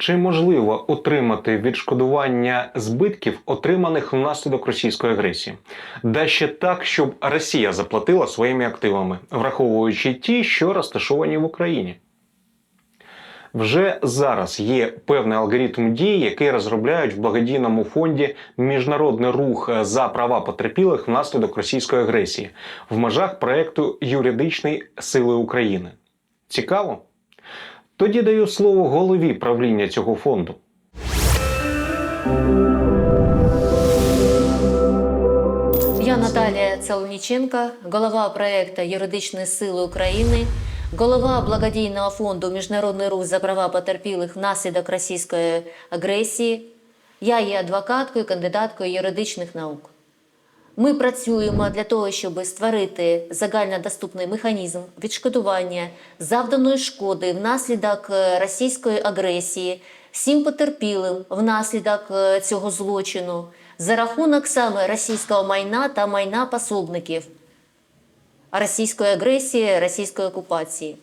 Чи можливо отримати відшкодування збитків, отриманих внаслідок російської агресії? Да ще так, щоб Росія заплатила своїми активами, враховуючи ті, що розташовані в Україні. Вже зараз є певний алгоритм дій, який розробляють в благодійному фонді Міжнародний рух за права потерпілих внаслідок російської агресії в межах проекту юридичної сили України. Цікаво? Тоді даю слово голові правління цього фонду. Я Наталія Целоніченко, голова проекту Юридичні сили України, голова благодійного фонду Міжнародний рух за права потерпілих внаслідок російської агресії. Я є адвокаткою, кандидаткою юридичних наук. Ми працюємо для того, щоб створити загальнодоступний механізм відшкодування завданої шкоди внаслідок е, російської агресії всім потерпілим внаслідок е, цього злочину за рахунок саме російського майна та майна пособників російської агресії, російської окупації.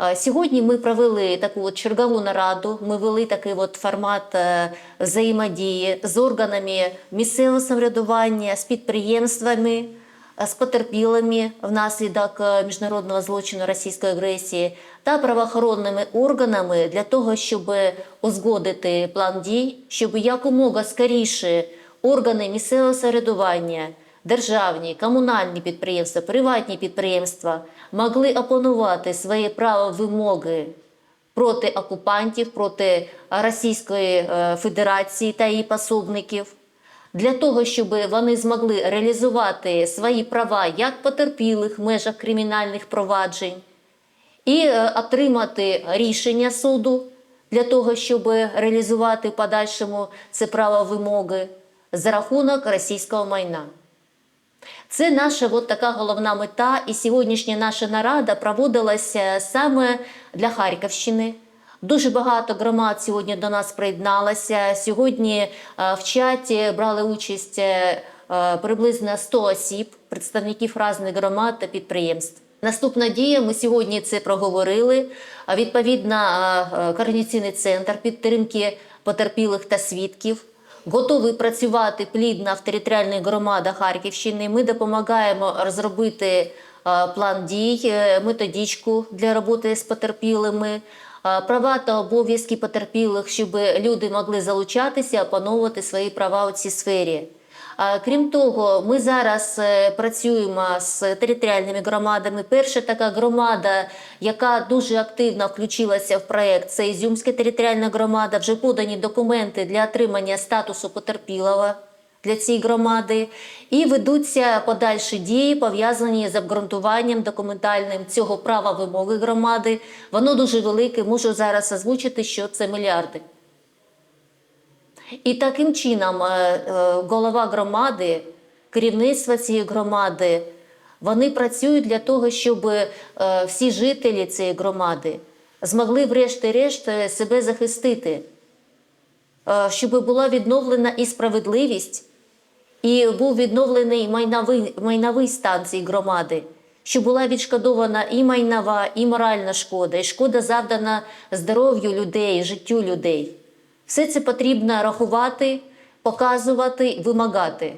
Е, Сьогодні ми провели таку от чергову нараду. Ми вели такий от формат е, взаємодії з органами місцевого самоврядування, з підприємствами, е, з потерпілими внаслідок міжнародного злочину російської агресії та правоохоронними органами для того, щоб узгодити план дій, щоб якомога скоріше органи місцевого самоврядування державні, комунальні підприємства, приватні підприємства могли опанувати свої права вимоги проти окупантів, проти Російської е, Федерації та її пособників, для того, щоб вони змогли реалізувати свої права як потерпілих в межах кримінальних проваджень, і е, отримати рішення суду для того, щоб реалізувати в подальшому це право вимоги за рахунок російського майна. Це наша от така головна мета, і сьогоднішня наша нарада проводилася саме для Харківщини. Дуже багато громад сьогодні до нас приєдналося. Сьогодні е, в чаті брали участь е, е, приблизно 100 осіб, представників різних громад та підприємств. Наступна дія, ми сьогодні це проговорили. Відповідно, координаційний центр підтримки потерпілих та свідків готовий працювати плідно в територіальних громадах Харківщини. Ми допомагаємо розробити е, план дій, е, методичку для роботи з потерпілими, е, права та обов'язки потерпілих, щоб люди могли залучатися, опановувати свої права у цій сфері. Крім того, ми зараз е, працюємо з територіальними громадами. Перша така громада, яка дуже активно включилася в проект, це Ізюмська територіальна громада. Вже подані документи для отримання статусу потерпілого для цієї громади, і ведуться подальші дії, пов'язані з обґрунтуванням документальним цього права вимоги громади. Воно дуже велике. Можу зараз озвучити, що це мільярди. І таким чином е, е, голова громади, керівництво цієї громади, вони працюють для того, щоб е, всі жителі цієї громади змогли, врешті-решт, себе захистити, щоб була відновлена і справедливість, і був відновлений майновий, майновий стан цієї громади, щоб була відшкодована і майнова, і моральна шкода, і шкода завдана здоров'ю людей, життю людей. Все це потрібно рахувати, показувати, вимагати.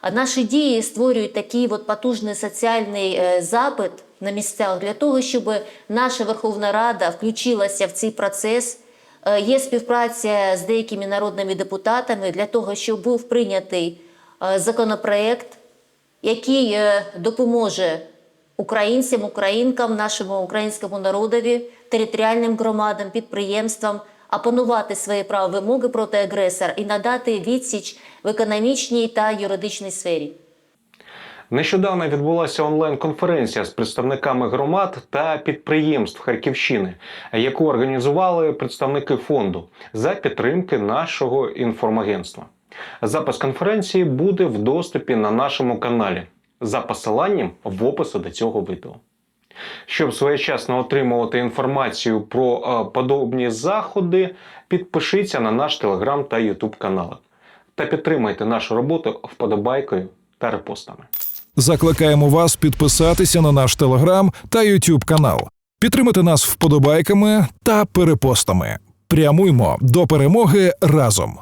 А наші дії створюють такий от потужний соціальний е, запит на місцях для того, щоб наша Верховна Рада включилася в цей процес. Е, Є співпраця з деякими народними депутатами для того, щоб був прийнятий е, законопроект, який допоможе українцям, українкам, нашому українському народові, територіальним громадам, підприємствам опанувати свої права вимоги проти агресора і надати відсіч в економічній та юридичній сфері. Нещодавно відбулася онлайн-конференція з представниками громад та підприємств Харківщини, яку організували представники фонду за підтримки нашого інформагентства. Запис конференції буде в доступі на нашому каналі за посиланням в описі до цього відео. Щоб своєчасно отримувати інформацію про е, подобні заходи, підпишіться на наш телеграм та ютуб канали та підтримайте нашу роботу вподобайкою та репостами. Закликаємо вас підписатися на наш телеграм та Ютуб канал, підтримати нас вподобайками та перепостами. Прямуймо до перемоги разом.